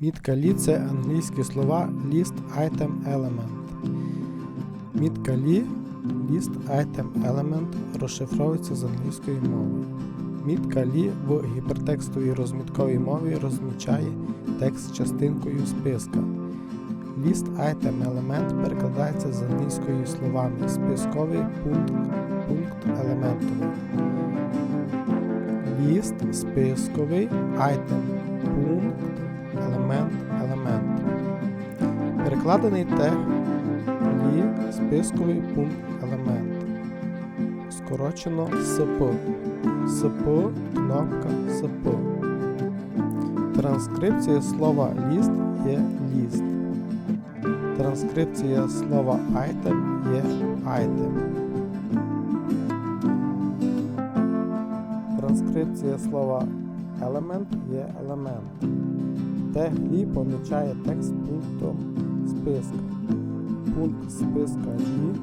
Мітка лі це англійські слова list item element. Мітка лі list item element розшифровується з англійської мови. Мітка лі в гіпертекстовій розмітковій мові розмічає текст частинкою списка. List item element перекладається з англійської словами списковий пункт, пункт елементовий. Ліст списковий item пункт елемент елемент. Перекладений тег лі списковий пункт елемент. Скорочено СП. СП кнопка СП. Транскрипція слова ліст є ліст. Транскрипція слова item є item. Транскрипція слова element є елемент. Тег і помічає текст пунктом списка. Пункт списка лі